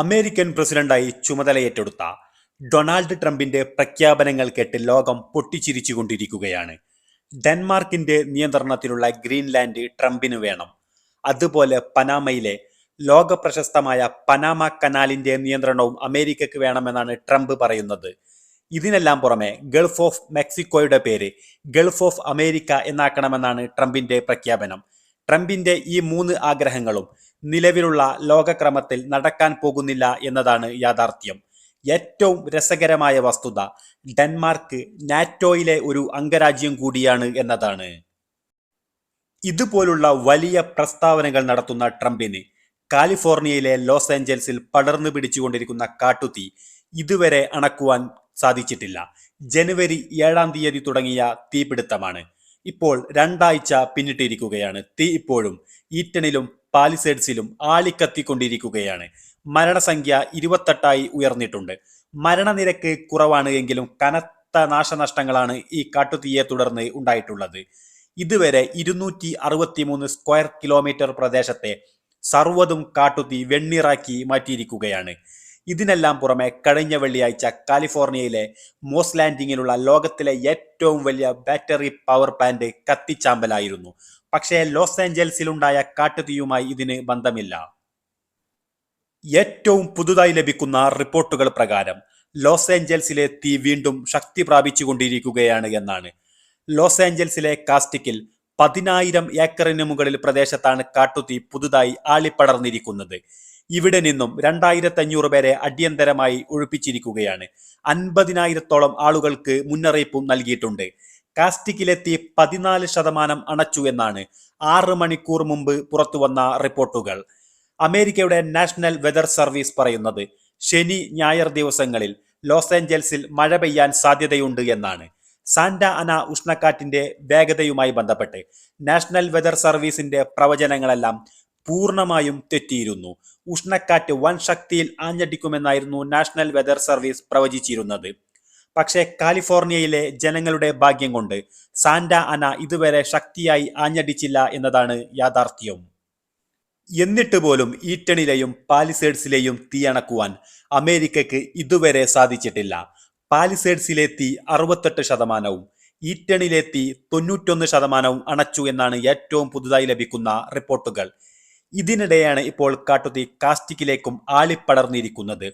American പ്രസിഡന്റായി ചുമതലയേറ്റെടുത്ത Donald ട്രംപിന്റെ പ്രഖ്യാപനങ്ങൾ കേട്ട് ലോകം പൊട്ടിച്ചിരിച്ചുകൊണ്ടിരിക്കുകയാണ്. ഡെൻമാർക്കിന്റെ നിയന്ത്രണത്തിലുള്ള ഗ്രീൻലാൻഡ് ട്രംപിന് വേണം. അതുപോലെ പനാമയിലെ ലോക പ്രശസ്തമായ പനാമ കനാലിന്റെ നിയന്ത്രണവും അമേരിക്കക്ക് വേണമെന്നാണ് ട്രംപ് പറയുന്നത്. ഇതിനെല്ലാം പുറമെ ഗൾഫ് ഓഫ് മെക്സിക്കോയുടെ പേര് ഗൾഫ് ഓഫ് അമേരിക്ക എന്നാക്കണമെന്നാണ് ട്രംപിന്റെ പ്രഖ്യാപനം. ട്രംപിന്റെ ഈ മൂന്ന് ആഗ്രഹങ്ങളും നിലവിലുള്ള ലോകക്രമത്തിൽ നടക്കാൻ പോകുന്നില്ല എന്നതാണ് യാഥാർത്ഥ്യം. ഏറ്റവും രസകരമായ വസ്തുത ഡെൻമാർക്ക് നാറ്റോയിലെ ഒരു അംഗരാജ്യം കൂടിയാണ് എന്നതാണ്. ഇതുപോലുള്ള വലിയ പ്രസ്താവനകൾ നടത്തുന്ന ട്രംപിന് കാലിഫോർണിയയിലെ ലോസ് ഏഞ്ചൽസിൽ പടർന്നു പിടിച്ചുകൊണ്ടിരിക്കുന്ന കാട്ടുതീ ഇതുവരെ അണക്കുവാൻ സാധിച്ചിട്ടില്ല. ജനുവരി ഏഴാം തീയതി തുടങ്ങിയ തീപിടുത്തമാണ്. ഇപ്പോൾ രണ്ടാഴ്ച പിന്നിട്ടിരിക്കുകയാണ്. തീ ഇപ്പോഴും ഈറ്റണിലും പാലിസേഡ്സിലും ആളിക്കത്തിക്കൊണ്ടിരിക്കുകയാണ്. മരണസംഖ്യ ഇരുപത്തെട്ടായി ഉയർന്നിട്ടുണ്ട്. മരണനിരക്ക് കുറവാണ് എങ്കിലും കനത്ത നാശനഷ്ടങ്ങളാണ് ഈ കാട്ടുതീയെ തുടർന്ന് ഉണ്ടായിട്ടുള്ളത്. ഇതുവരെ ഇരുന്നൂറ്റി അറുപത്തിമൂന്ന് സ്ക്വയർ കിലോമീറ്റർ പ്രദേശത്തെ സർവതും കാട്ടുതീ വെണ്ണീറാക്കി മാറ്റിയിരിക്കുകയാണ്. ഇതിനെല്ലാം പുറമെ കഴിഞ്ഞ വെള്ളിയാഴ്ച കാലിഫോർണിയയിലെ മോസ് ലാൻഡിങ്ങിലുള്ള ലോകത്തിലെ ഏറ്റവും വലിയ ബാറ്ററി പവർ പ്ലാന്റ് കത്തിച്ചാമ്പലായിരുന്നു. പക്ഷേ ലോസ് ഏഞ്ചൽസിലുണ്ടായ കാട്ടുതീയുമായി ഇതിന് ബന്ധമില്ല. ഏറ്റവും പുതുതായി ലഭിക്കുന്ന റിപ്പോർട്ടുകൾ പ്രകാരം ലോസ് ഏഞ്ചൽസിലെ തീ വീണ്ടും ശക്തി പ്രാപിച്ചുകൊണ്ടിരിക്കുകയാണ് എന്നാണ്. ലോസ് ഏഞ്ചൽസിലെ കാസ്റ്റിക്കിൽ പതിനായിരം ഏക്കറിന് മുകളിൽ പ്രദേശത്താണ് കാട്ടുതീ പുതുതായി ആളിപ്പടർന്നിരിക്കുന്നത്. ഇവിടെ നിന്നും രണ്ടായിരത്തി അഞ്ഞൂറ് പേരെ അടിയന്തരമായി ഒഴിപ്പിച്ചിരിക്കുകയാണ്. അൻപതിനായിരത്തോളം ആളുകൾക്ക് മുന്നറിയിപ്പും നൽകിയിട്ടുണ്ട്. കാസ്റ്റിക്കിലെത്തി പതിനാല് ശതമാനം അണച്ചു എന്നാണ് ആറ് മണിക്കൂർ മുമ്പ് പുറത്തുവന്ന റിപ്പോർട്ടുകൾ. അമേരിക്കയുടെ നാഷണൽ വെതർ സർവീസ് പറയുന്നത് ശനി ഞായർ ദിവസങ്ങളിൽ ലോസ് ഏഞ്ചൽസിൽ മഴ പെയ്യാൻ സാധ്യതയുണ്ട് എന്നാണ്. സാന്റ അന ഉഷ്ണക്കാറ്റിന്റെ വേഗതയുമായി ബന്ധപ്പെട്ട് നാഷണൽ വെതർ സർവീസിന്റെ പ്രവചനങ്ങളെല്ലാം പൂർണമായും തെറ്റിയിരുന്നു. ഉഷ്ണക്കാറ്റ് വൻ ശക്തിയിൽ ആഞ്ഞടിക്കുമെന്നായിരുന്നു നാഷണൽ വെതർ സർവീസ് പ്രവചിച്ചിരുന്നത്. പക്ഷേ കാലിഫോർണിയയിലെ ജനങ്ങളുടെ ഭാഗ്യം കൊണ്ട് സാന്റ അന ഇതുവരെ ശക്തിയായി ആഞ്ഞടിച്ചില്ല എന്നതാണ് യാഥാർത്ഥ്യം. എന്നിട്ട് പോലും ഈറ്റണിലെയും പാലിസേഡ്സിലെയും തീയണക്കുവാൻ അമേരിക്കയ്ക്ക് ഇതുവരെ സാധിച്ചിട്ടില്ല. പാലിസേഡ്സിലെ തീ അറുപത്തെട്ട് ശതമാനവും ഈറ്റണിലെ തീ തൊണ്ണൂറ്റൊന്ന് ശതമാനവും അണച്ചു എന്നാണ് ഏറ്റവും പുതുതായി ലഭിക്കുന്ന റിപ്പോർട്ടുകൾ. ഇതിനിടെയാണ് ഇപ്പോൾ കാട്ടുതീ കാസ്റ്റിക്കിലേക്കും ആളിപ്പടർന്നിരിക്കുന്നത്.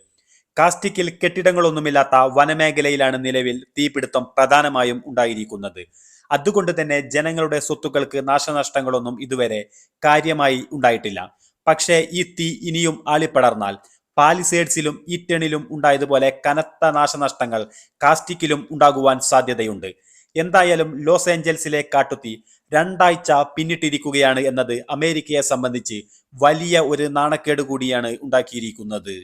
കാസ്റ്റിക്കിൽ കെട്ടിടങ്ങളൊന്നുമില്ലാത്ത വനമേഖലയിലാണ് നിലവിൽ തീപിടുത്തം പ്രധാനമായും ഉണ്ടായിരിക്കുന്നത്. അതുകൊണ്ട് തന്നെ ജനങ്ങളുടെ സ്വത്തുക്കൾക്ക് നാശനഷ്ടങ്ങളൊന്നും ഇതുവരെ കാര്യമായി ഉണ്ടായിട്ടില്ല. പക്ഷേ ഈ തീ ഇനിയും ആളിപ്പടർന്നാൽ പാലിസേഡ്സിലും ഈറ്റണിലും ഉണ്ടായതുപോലെ കനത്ത നാശനഷ്ടങ്ങൾ കാസ്റ്റിക്കിലും ഉണ്ടാകുവാൻ സാധ്യതയുണ്ട്. എന്തായാലും ലോസ് ഏഞ്ചൽസിലെ കാട്ടുത്തി രണ്ടാഴ്ച പിന്നിട്ടിരിക്കുകയാണ് എന്നത് അമേരിക്കയെ സംബന്ധിച്ച് വലിയ ഒരു നാണക്കേട് കൂടിയാണ് ഉണ്ടാക്കിയിരിക്കുന്നത്.